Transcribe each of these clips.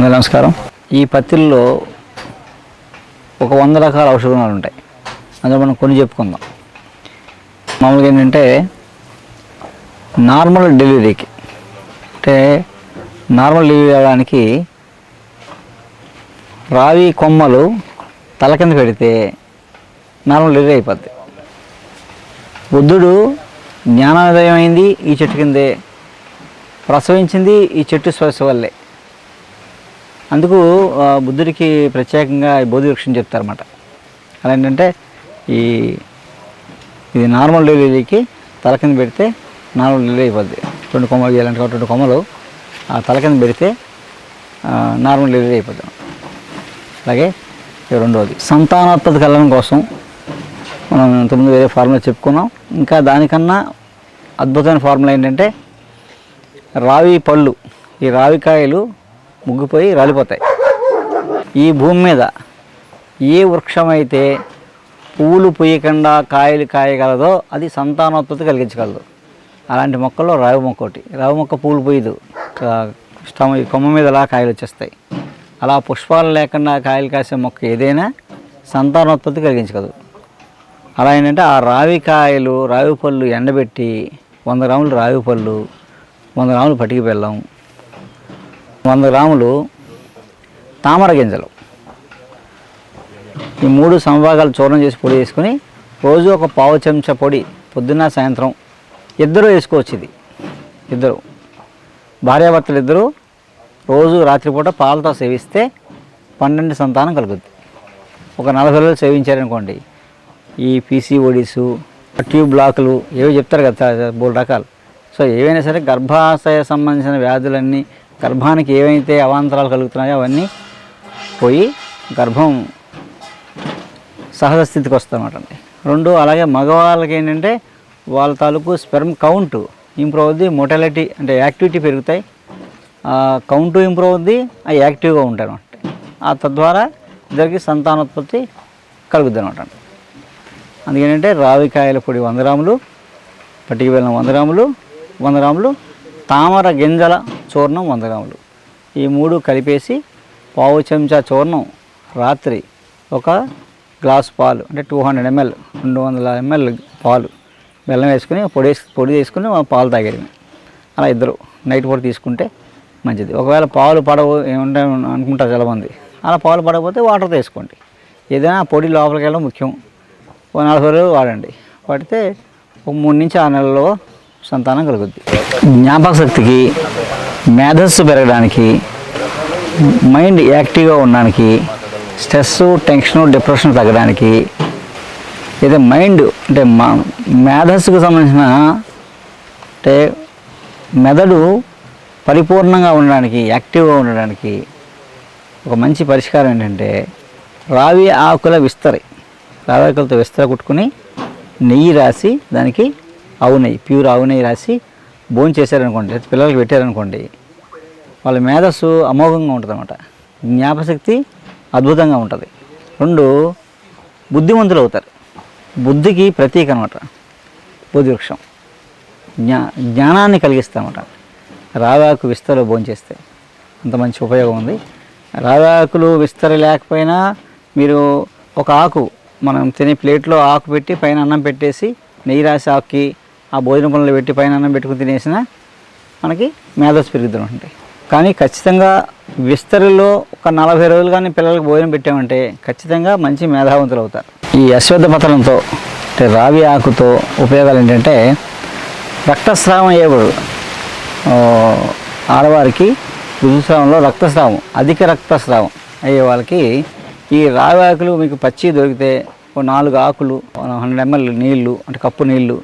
నమస్కారం. ఈ పత్తిల్లో ఒక వంద రకాల ఔషధ గుణాలు ఉంటాయి. అందులో మనం కొన్ని చెప్పుకుందాం. మామూలుగా ఏంటంటే నార్మల్ డెలివరీకి అంటే నార్మల్ డెలివరీ అవ్వడానికి రావి కొమ్మలు తల కింద పెడితే నార్మల్ డెలివరీ అయిపోద్ది. బుద్ధుడు జ్ఞానోదయం అయింది ఈ చెట్టు కిందే ప్రసవించింది ఈ చెట్టు స్పర్శ వల్లే. అందుకు ఆ, బుద్ధుడికి ప్రత్యేకంగా ఈ బోధి వృక్షం చెప్తారన్నమాట. అలా ఏంటంటే ఈ ఇది నార్మల్ డెలివరీకి తల కింద పెడితే నార్మల్ డెలివరీ అయిపోద్ది. రెండు కొమ్మలు గీయాలంటే రెండు కొమ్మలు ఆ తల కింద పెడితే నార్మల్ డెలివరీ అయిపోద్ది. అలాగే రెండవది సంతానోత్పత్తి కలగడం కోసం మనం ఇంతకుముందు వేరే ఫార్ములా చెప్పుకున్నాం. ఇంకా దానికన్నా అద్భుతమైన ఫార్ములా ఏంటంటే రావి పళ్ళు ఈ రావికాయలు ముగ్గిపోయి రాలిపోతాయి. ఈ భూమి మీద ఏ వృక్షం అయితే పువ్వులు పూయకుండా కాయలు కాయగలదో అది సంతానోత్పత్తి కలిగించగలదు. అలాంటి మొక్కల్లో రావి మొక్క ఒకటి. రావి మొక్క పువ్వులు పోయదు. స్టమ కొమ్మ మీద అలా కాయలు వచ్చేస్తాయి. అలా పుష్పాలు లేకుండా కాయలు కాసే మొక్క ఏదైనా సంతానోత్పత్తి కలిగించగలదు. అలా ఏంటంటే ఆ రావి కాయలు రావి పళ్ళు ఎండబెట్టి వంద గ్రాములు రావి పళ్ళు వంద గ్రాములు పటికి బెల్లం వంద గ్రాములు తామర గింజలు. ఈ మూడు సమభాగాలు చూర్ణం చేసి పొడి వేసుకొని రోజు ఒక పావు చెంచా పొడి పొద్దున్న సాయంత్రం ఇద్దరు వేసుకోవచ్చు ఇది. ఇద్దరు. భార్యాభర్తలు ఇద్దరు రోజు రాత్రిపూట పాలతో సేవిస్తే పన్నెండు సంతానం కలుగుద్ది. ఒక నలభై రోజులు సేవించారనుకోండి. ఈ పీసీఓడిసు ట్యూబ్ బ్లాకులు ఏవో చెప్తారు కదా మూడు రకాలు. సో ఏవైనా సరే గర్భాశయ సంబంధించిన వ్యాధులన్నీ గర్భానికి ఏవైతే అవాంతరాలు కలుగుతున్నాయో అవన్నీ పోయి గర్భం సహజ స్థితికి వస్తుందన్నమాట అండి. రెండు అలాగే మగవాళ్ళకి ఏంటంటే వాళ్ళ తాలూకు స్పెర్మ్ కౌంట్ ఇంప్రూవ్ అవుద్ది మోటాలిటీ అంటే యాక్టివిటీ పెరుగుతాయి. కౌంటు ఇంప్రూవ్ అవుద్ది అవి యాక్టివ్గా ఉంటాయి అనమాట ఆ తద్వారా ఇద్దరికి సంతానోత్పత్తి కలుగుద్ది అనమాట అండి. అందుకేంటంటే రావికాయల పొడి వంద గ్రాములు పట్టికి వెళ్ళిన వంద గ్రాములు వంద గ్రాములు తామర గింజల చూర్ణం వంద గ్రాములు. ఈ మూడు కలిపేసి పావు చెంచా చూర్ణం రాత్రి ఒక గ్లాస్ పాలు అంటే టూ హండ్రెడ్ ఎంఎల్ రెండు వందల ఎంఎల్ పాలు బెల్లం వేసుకుని పొడి వేసి పొడి తీసుకుని పాలు తాగేది అలా ఇద్దరు నైట్ పూట తీసుకుంటే మంచిది. ఒకవేళ పాలు పడవు ఏమంటే అనుకుంటారు చాలామంది. అలా పాలు పడకపోతే వాటర్ తీసుకోండి. ఏదైనా పొడి లోపలికి వెళ్ళడం ముఖ్యం. ఒక నలభై రోజులు వాడండి. వాడితే ఒక మూడు నుంచి ఆరు నెలల్లో సంతానం కలుగుద్ది. జ్ఞాపక శక్తికి మేధస్సు పెరగడానికి మైండ్ యాక్టివ్గా ఉండడానికి స్ట్రెస్ టెన్షన్ డిప్రెషన్ తగ్గడానికి అయితే మైండ్ అంటే మా మేధస్సుకు సంబంధించిన అంటే మెదడు పరిపూర్ణంగా ఉండడానికి యాక్టివ్గా ఉండడానికి ఒక మంచి పరిష్కారం ఏంటంటే రావి ఆకుల విస్తరి రావి ఆకులతో విస్తర కుట్టుకుని నెయ్యి రాసి దానికి ఆవు నెయ్యి ప్యూర్ ఆవు నెయ్యి రాసి భోజనం చేశారనుకోండి లేదా పిల్లలకి పెట్టారనుకోండి వాళ్ళ మేధస్సు అమోఘంగా ఉంటుంది అనమాట జ్ఞాపశక్తి అద్భుతంగా ఉంటుంది. రెండు బుద్ధిమంతులు అవుతారు. బుద్ధికి ప్రతీక అనమాట బుద్ధి వృక్షం జ్ఞా జ్ఞానాన్ని కలిగిస్తామట రావాకు విస్తరలో భోంచేస్తే అంత మంచి ఉపయోగం ఉంది. రావాకులు విస్తర లేకపోయినా మీరు ఒక ఆకు మనం తినే ప్లేట్లో ఆకు పెట్టి పైన అన్నం పెట్టేసి నెయ్యి రాసి ఆకుకి ఆ భోజన పనులు పెట్టి పైన అన్నం పెట్టుకుని తినేసినా మనకి మేధస్సు పెరుగుతుంటాయి కానీ ఖచ్చితంగా విస్తరిలో ఒక నలభై రోజులు కానీ పిల్లలకు భోజనం పెట్టామంటే ఖచ్చితంగా మంచి మేధావంతులు అవుతారు. ఈ అశ్వద్ధ పతనంతో అంటే రావి ఆకుతో ఉపయోగాలు ఏంటంటే రక్తస్రావం అయ్యేవాడు ఆడవారికి ఋతుస్రావంలో రక్తస్రావం అధిక రక్తస్రావం అయ్యే వాళ్ళకి ఈ రావి ఆకులు మీకు పచ్చి దొరికితే ఒక నాలుగు ఆకులు హండ్రెడ్ ఎంఎల్ నీళ్ళు అంటే కప్పు నీళ్ళు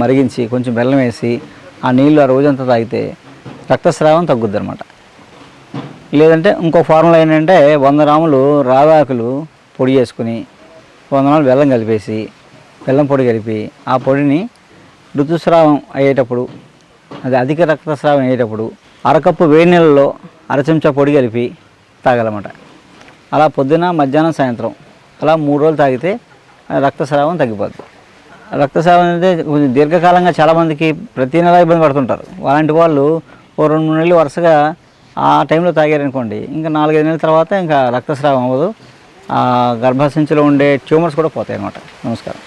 మరిగించి కొంచెం బెల్లం వేసి ఆ నీళ్ళు ఆ రోజంతా తాగితే రక్తస్రావం తగ్గుద్ది అనమాట లేదంటే ఇంకో ఫార్ములా ఏంటంటే వంద గ్రాములు రావాకులు పొడి చేసుకుని వంద గ్రాములు బెల్లం కలిపేసి బెల్లం పొడి కలిపి ఆ పొడిని ఋతుస్రావం అయ్యేటప్పుడు అది అధిక రక్తస్రావం అయ్యేటప్పుడు అరకప్పు వేడి నీళ్ళలో అరచెంచా పొడి కలిపి తాగాలన్నమాట. అలా పొద్దున మధ్యాహ్నం సాయంత్రం అలా మూడు రోజులు తాగితే రక్తస్రావం తగ్గిపోద్ది. రక్తస్రావం అనేది కొంచెం దీర్ఘకాలంగా చాలామందికి ప్రతి నెల ఇబ్బంది పడుతుంటారు. అలాంటి వాళ్ళు ఓ రెండు మూడు నెలలు వరుసగా ఆ టైంలో తాగారనుకోండి ఇంకా నాలుగైదు నెలల తర్వాత ఇంకా రక్తస్రావం అవ్వదు. ఆ గర్భసంచిలో ఉండే ట్యూమర్స్ కూడా పోతాయి అన్నమాట నమస్కారం.